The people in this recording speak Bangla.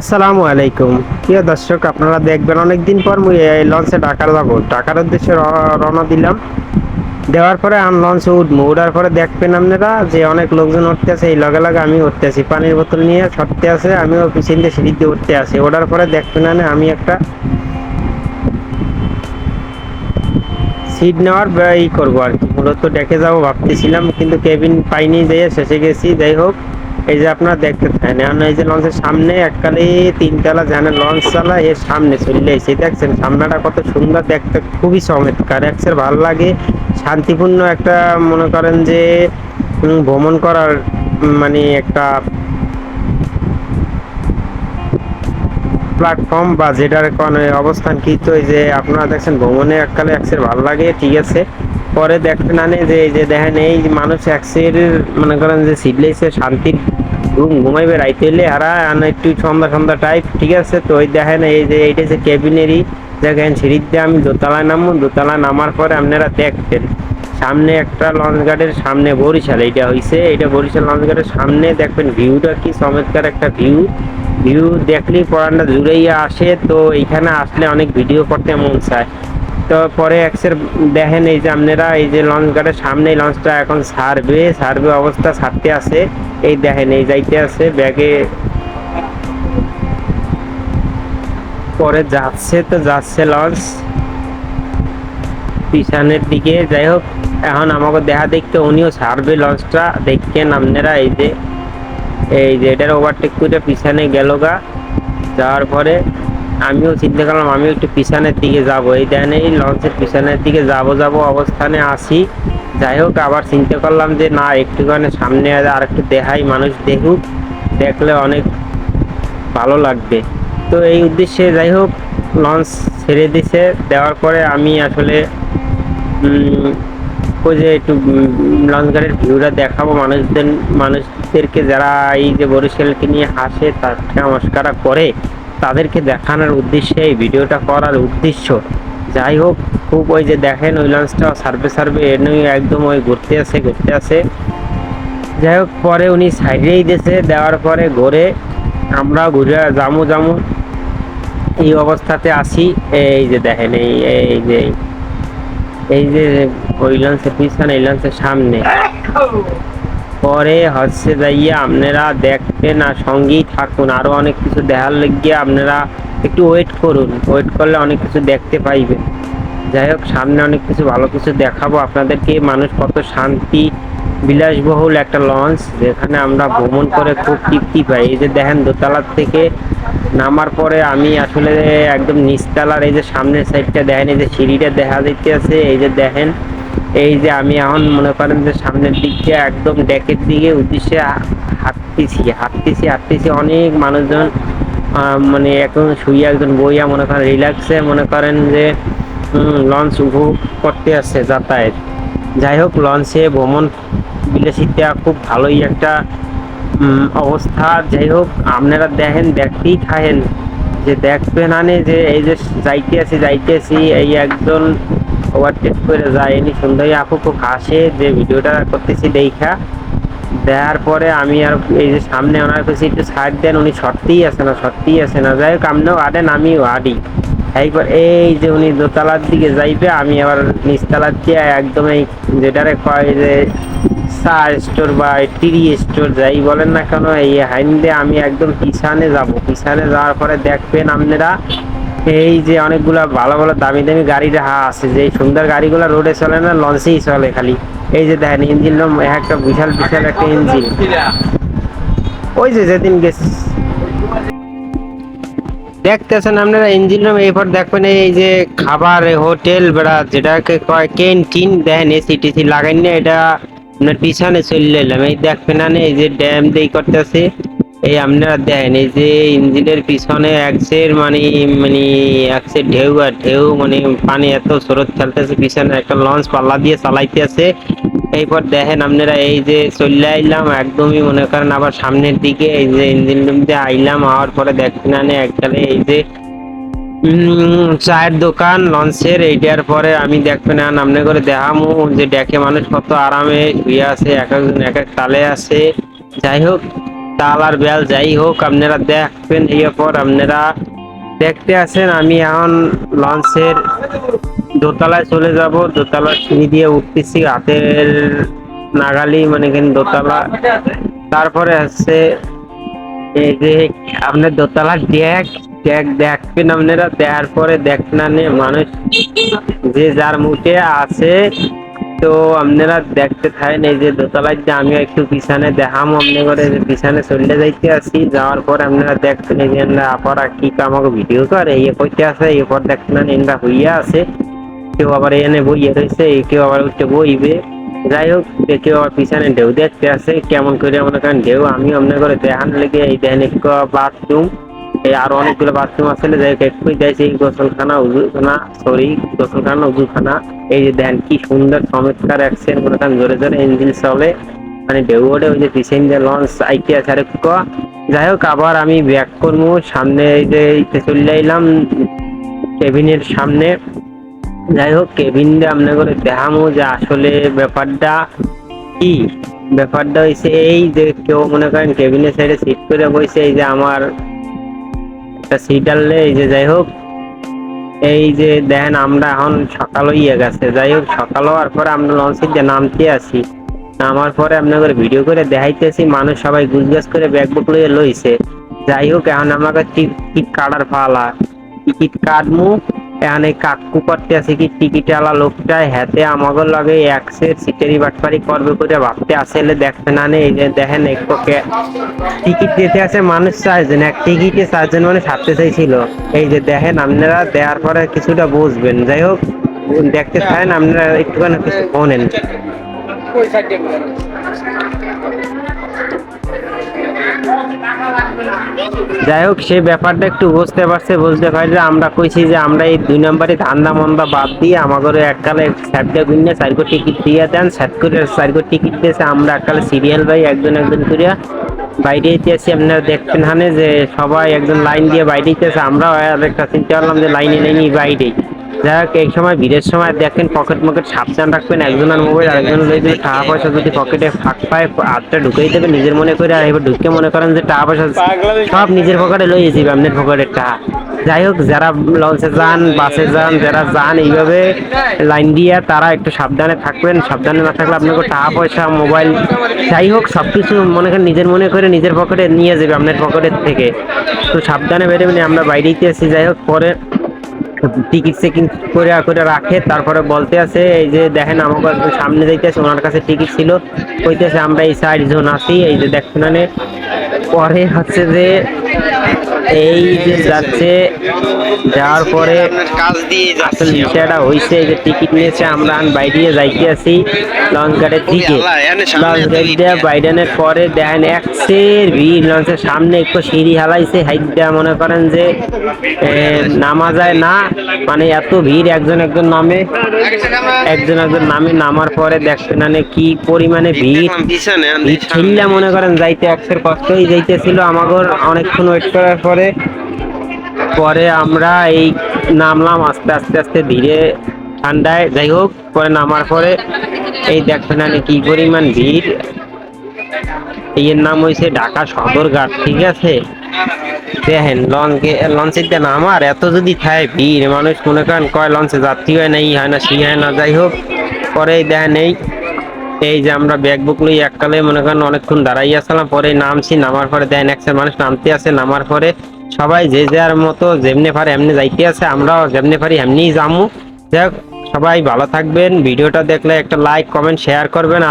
আসসালামু আলাইকুম। প্রিয় দর্শক, আপনারা দেখবেন অনেকদিন পর মুই এই লঞ্চে ঢাকার যাব। ঢাকার উদ্দেশ্যে রওনা দিলাম। দেওয়ার পরে আমি লঞ্চে উঠবো। উঠার পরে দেখবেন আপনারা যে অনেক লোকজন উঠতে আছে, এই লগে লগে আমি উঠতে আছি। পানির বোতল নিয়ে ছড়তে আছে, আমিও পিছন দিয়ে সিঁড়ি দিয়ে উঠতে আছি। ওঠার পরে দেখবেন না আমি একটা সিট নেওয়ার ব্যয় করব আর কি। মূলত ডেকে যাব ভাবতেছিলাম, কিন্তু কেবিন পাইনি, যেয়ে শেষে গেছি। যাই হোক এই যে আপনারা দেখতে থাকেন এখন এই যে লঞ্চের সামনে এককালে তিনতলা যেন লঞ্চ চালা, এর সামনে চলে এসে দেখছেন, সামনেটা কত সুন্দর দেখতে, খুবই চমৎকার। একসের ভালো লাগে, শান্তিপূর্ণ একটা, মনে করেন যে ভ্রমণ করার মানে একটা প্ল্যাটফর্ম বা যেটার কোনো অবস্থান কি, তো এই যে আপনারা দেখছেন, ভ্রমণে এককালে একসের ভালো লাগে, ঠিক আছে। পরে দেখবেন আনে যে, এই যে দেখেন, এই মানুষ একসের মনে করেন যে সিডলেছে শান্তির ঘুম ঘুমাইবে রাইতে এলে আর একটু সন্ধ্যা সন্ধ্যা টাইপ ঠিক আছে? তো ওই দেখেন, এই যে, এইটা যে ক্যাবিনেরই দেখেন, সিঁড়ির দিয়ে আমি দোতলায় নামবো। দোতলায় নামার পরে আপনারা দেখবেন, সামনে একটা লঞ্চ গার্ডের সামনে বরিশাল, এইটা হইছে। এটা বরিশাল লঞ্চ গার্ডের সামনে দেখবেন ভিউটা কি চমৎকার একটা ভিউ ভিউ দেখলেই পড়ানটা জুড়েই আসে, তো এইখানে আসলে অনেক ভিডিও করতে মন চায়। তো পরে একসের দেখেন এই যে আপনারা এই যে লঞ্চ গার্ডের সামনে লঞ্চটা এখন সার্ভে সার্ভে অবস্থা ছাড়তে আছে। এই দেখেন, এই যাইতে আছে, ব্যাগে পরে যাচ্ছে তো যাচ্ছে লঞ্চ পিছনের দিকে, যাই হোক, এখন আমাকে দেখা দেখতে উনিও সার্ভে লঞ্চটা দেখতেন আপনারা এই যে এই যে এটার ওভারটেক করে পিছনে গেল গা। যাওয়ার পরে আমিও চিন্তা করলাম, আমিও একটু পিছনের দিকে যাব। এই দেন এই লঞ্চের পিছনের দিকে যাব যাব অবস্থানে আসি যাই হোক, আবার চিন্তা করলাম যে না, একটুখানি সামনে আর একটু দেখাই মানুষ দেখুক, দেখলে অনেক ভালো লাগবে। তো এই উদ্দেশ্যে যাই হোক, লঞ্চ ছেড়ে দিছে। দেওয়ার পরে আমি আসলে যে একটু লঞ্চ গাড়ির ভিউটা দেখাবো। মানুষদের, মানুষদেরকে যারা এই যে বরিশালকে নিয়ে হাসে তাকে নমস্কার করে। তাদেরকে দেখানোর উদ্দেশ্যে এই ভিডিওটা করার উদ্দেশ্য। যাই হোক, খুব ওই যে দেখেন ওই লঞ্চটা সার্ভে সার্ভে এনে একদম ওই ঘুরতে আছে ঘুরতে আসে। যাই হোক, পরে উনি সাইডেই দিয়েছে দেওয়ার পরে ঘুরে আমরা ঘুরে জামু জামু এই অবস্থাতে আসি, এই যে দেখেন, এই এই যে এই যে ওই লঞ্চের পিছনে এই লঞ্চের সামনে। পরে হচ্ছে যাইয়া আপনারা দেখবেন আর সঙ্গেই থাকুন। আরও অনেক কিছু দেখার লেগে আপনারা একটু ওয়েট করুন। ওয়েট করলে অনেক কিছু দেখতে পাইবেন। যাই হোক, সামনে অনেক কিছু ভালো কিছু দেখাবো আপনাদেরকে। মানুষ কত শান্তি, বিলাসবহুল একটা লঞ্চ যেখানে আমরা ভ্রমণ করে খুব তৃপ্তি পাই। এই যে দেখেন, দোতলার থেকে নামার পরে আমি আসলে একদম নিচতলার এই যে সামনের সাইডটা দেখেন, এই যে সিঁড়িটা দেখা যাইতে আছে এই যে দেখেন এই যে আমি এখন মনে করেন যে সামনের দিক দিয়ে একদম ডেকের দিকে উদ্দেশ্যে হাঁটতেছি হাঁটতেছি হাঁটতেছি। অনেক মানুষজন মানে এখন শুয়ে একজন বইয়া মনে করেন রিল্যাক্সে মনে করেন যে লঞ্চ উপভোগ করতে আসছে যাতায়াত। যাই হোক লঞ্চে ভ্রমণ বিলাসিতা খুব ভালোই একটা অবস্থা। যাই হোক, আপনারা দেখেন, দেখতেই থাকেন যে দেখবেন আনে যে এই যে যাইতে আছি যাইতে আছি এই একজন ওভারটেক করে যায় এনি সুন্দরী আপু খুব হাসে যে ভিডিওটা করতেছি দেখা। দেওয়ার পরে আমি আর এই যে সামনে ওনার কাছে একটু সাইড দেন, উনি সত্যিই আছে না, সত্যিই আছে না। যাই হোক আপনিও আডেন আমিও আডি এইবার এই যে উনি দোতলার দিকে যাইবে, আমি আবার নিচতলার দিয়ে একদম এই যেটারে কয় যে চা স্টোর বা টিরি স্টোর যাই বলেন না কেন, এই হাইন্দে আমি একদম পিছনে যাব। পিছনে যাওয়ার পরে দেখবেন আপনারা এই যে অনেকগুলা ভালো ভালো দামি দামি গাড়ি রাখা আছে, যে সুন্দর গাড়িগুলো রোডে চলে না, লঞ্চেই চলে খালি। এই যে দেখেন, ইঞ্জিন একটা বিশাল বিশাল একটা ইঞ্জিন। ওই যে যেদিন গেছে। দেখতেছেন আপনারা, ইঞ্জিন রুম এরপর দেখবেন এই যে খাবার হোটেল, বেড়া, যেটাকে কয় ক্যান্টিন দেন এসি টিসি লাগাই না, এটা আপনার পিছনে চলে এলাম। এই দেখবেন এই যে ড্যাম দিয়ে করতেছে। এই আপনারা দেখেন, এই যে ইঞ্জিনের পিছনে একসের মানে মানে একসের ঢেউ আর ঢেউ মানে পানি এত স্রোত খেলতেছে পিছনে একটা লঞ্চ পাল্লা দিয়ে চালাইতে আছে এরপর দেখেন আপনারা এই যে চলে আইলাম, একদমই মনে করেন আবার সামনের দিকে, এই যে ইঞ্জিন রুম দিয়ে আইলাম, আওয়ার পরে দেখবেন আনে এককালে এই যে চায়ের দোকান লঞ্চের এইটার পরে আমি দেখবেন না আমনে করে দেখামু যে দেখে মানুষ কত আরামে শুয়ে আছে, এক একজন এক এক তালে আছে। যাই হোক তাল আর বেল যাই হোক, আপনারা দেখবেন এরপর আপনারা দেখতে আছেন, আমি এখন লঞ্চের দোতলায় চলে যাব। দোতলা সিঁড়ি দিয়ে উঠতেছি, হাতের নাগালি মানে দোতলা। তারপরে হচ্ছে এই যে আপনার দোতলা ড্যাক ড্যাক দেখবেন আপনারা দেখার পরে দেখবেন না মানুষ যে যার মুখে আছে তো আপনারা দেখতে থাকেন এই যে দোতলায় যে আমি একটু পিছনে দেখাম আপনি করে পিছনে চলে যাইতে আসি। যাওয়ার পর আপনারা দেখছেন এই যে আমরা আপারা কি আমাকে ভিডিও করে ইয়ে করতে আছে এরপর দেখছেন এনরা হইয়া আছে। কেউ আবার এনে বইয়ে রয়েছে কেউ আবার উঠে বইবে। যাই হোক কেউ আবার পিছনে ঢেউ দেখতে আছে কেমন করে মনে করেন ঢেউ আমি আপনার করে দেখান লেগে এই দেখেন একটু বাথরুম। এই আরও অনেকগুলো বাথরুম আছে, যাই হোক, একটুই যাইছে, গোসলখানা, উজুখানা, সরি, গোসলখানা, উজুখানা। এই যে দেন, কি সুন্দর চমৎকার অ্যাকশন মনে করেন জোরে জোরে ইঞ্জিন চলে। মানে ঢেউ ওঠে, ওই যে পিছন যে লঞ্চ আইতে আছে আরেক যাই হোক, আবার আমি ব্যাক করব। সামনে এই যে চলে এলাম কেবিনের সামনে। যাই হোক কেবিন দিয়ে আপনার করে দেখামো যে আসলে ব্যাপারটা কি। ব্যাপারটা হয়েছে এই যে কেউ মনে করেন কেবিনের সাইডে সিট করে বসে, এই যে আমার একটা সিট আনলে, এই যে যাই হোক এই যে দেন আমরা এখন সকাল হইয়া গেছে। যাই হোক, সকাল হওয়ার পরে আমরা লঞ্চের যে নামতে আসি নামার পরে আপনাকে ভিডিও করে দেখাইতেছি, মানুষ সবাই গুজগাছ করে ব্যাগ বুক লইয়ে লইছে। যাই হোক, এখন আমাকে টিকিট কাটার ফালা টিকিট কাটমু। এখন কাকু করতে আছে কি টিকিট আলা লোকটা হাতে আমাকে লাগে একসের সিটেরি বাটপারি করবে করে ভাবতে আসলে দেখতে না নে, এই যে দেখেন একটু টিকিট দিতে আছে মানুষ চারজন, এক টিকিটে চারজন মানে ছাড়তে চাইছিল। এই যে দেখেন আপনারা দেওয়ার পরে কিছুটা বুঝবেন। যাই হোক, দেখতে চান আপনারা একটুখানি কিছু শোনেন যাই হোক, সেই ব্যাপারটা একটু বুঝতে পারছে বুঝতে পারলে আমরা কইছি যে আমরা এই দুই নম্বরে ধান্দা মন্দা বাদ দিয়ে আমাদের এককালে স্যারটা গুনে চারগো টিকিট দিয়ে দেন। স্যার করে চারগো টিকিট দিয়েছে, আমরা এককালে সিরিয়াল ভাই একজন একজন করিয়া বাইরে যেতেছি আপনারা দেখতেন হানে যে সবাই একজন লাইন দিয়ে বাইরে যেতেছে আমরাও আর একটা চিন্তা করলাম যে লাইনে লাইনে বাইরেই। হোক, এই সময় ভিড়ের সময় দেখেন পকেট মকেট সাবধান রাখবেন। একজনের মোবাইল আরেকজনের লই টাকা পয়সা যদি পকেটে ফাঁক পায়, হাতটা ঢুকাই দেবে, নিজের মনে করে আর এবার ঢুকে মনে করেন যে টাকা পয়সা সব নিজের পকেটে লই যাবে, আপনার পকেটের টাকা। যাই হোক, যারা লঞ্চে যান, বাসে যান, যারা যান, এইভাবে লাইন দিয়ে তারা একটু সাবধানে থাকবেন। সাবধানে না থাকলে আপনাকে টাকা পয়সা মোবাইল যাই হোক, সবকিছু মনে করেন নিজের মনে করে নিজের পকেটে নিয়ে যাবে আপনার পকেটের থেকে। তো সাবধানে বেরোবেন, আমরা বাইরেই আছি, যাই হোক, পরে টিকিট চেকিং করে করে রাখে। তারপরে বলতে আছে, এই যে দেখেন, আমাকে সামনে যাইতেছে, ওনার কাছে টিকিট ছিল। কইতেছে, আমরা এই সাইড জোন আছি, এই যে দেখছেন মানে পরে হচ্ছে যে এই যে যাচ্ছে যাওয়ার পরে কাজ দিয়ে আসল বিষয়টা হইছে যে টিকিট নিয়েছে আমরা আন বাইরে যাইতে আছি লঞ্চ দিকে। লঞ্চ দিয়ে বাইডেনের পরে দেখেন একসের ভিড় লঞ্চের সামনে একটু সিঁড়ি হালাইছে হাইট দেওয়া মনে করেন যে নামা যায় না মানে এত ভিড় একজন একজন নামে একজন একজন নামে নামার পরে দেখতে না কি পরিমাণে ভিড়। ভিড় ঠেললে মনে করেন যাইতে একশের কষ্টই যাইতেছিল আমাগর অনেকক্ষণ ওয়েট করার পরে পরে আমরা এই নামলাম আস্তে আস্তে আস্তে ধীরে ঠান্ডায়। যাই হোক, পরে নামার পরে এই দেখবেন না কি পরিমাণ ভিড়। এর নাম হয়েছে ঢাকা সদরঘাট ঠিক আছে? দেখেন, লঞ্চে লঞ্চের দিয়ে নামার এত যদি থাকে ভিড়, মানুষ মনে করেন কয় লঞ্চে যাত্রী হয় না, ই হয় না, সি হয় না, যাই হোক। পরে দেখেন এই এই যে আমরা ব্যাগ বুক লই এককালে মনে করেন অনেকক্ষণ দাঁড়াই আসলাম, পরে নামছি, নামার পরে দেখেন একসাথে মানুষ নামতে আছে নামার পরে সবাই যে যার মতো যেমনে পারে এমনি যাইতে আছে, আমরাও যেমনে পারি এমনিই যামু। যাই সবাই ভালো থাকবেন। ভিডিওটা দেখলে একটা লাইক কমেন্ট শেয়ার করবেন।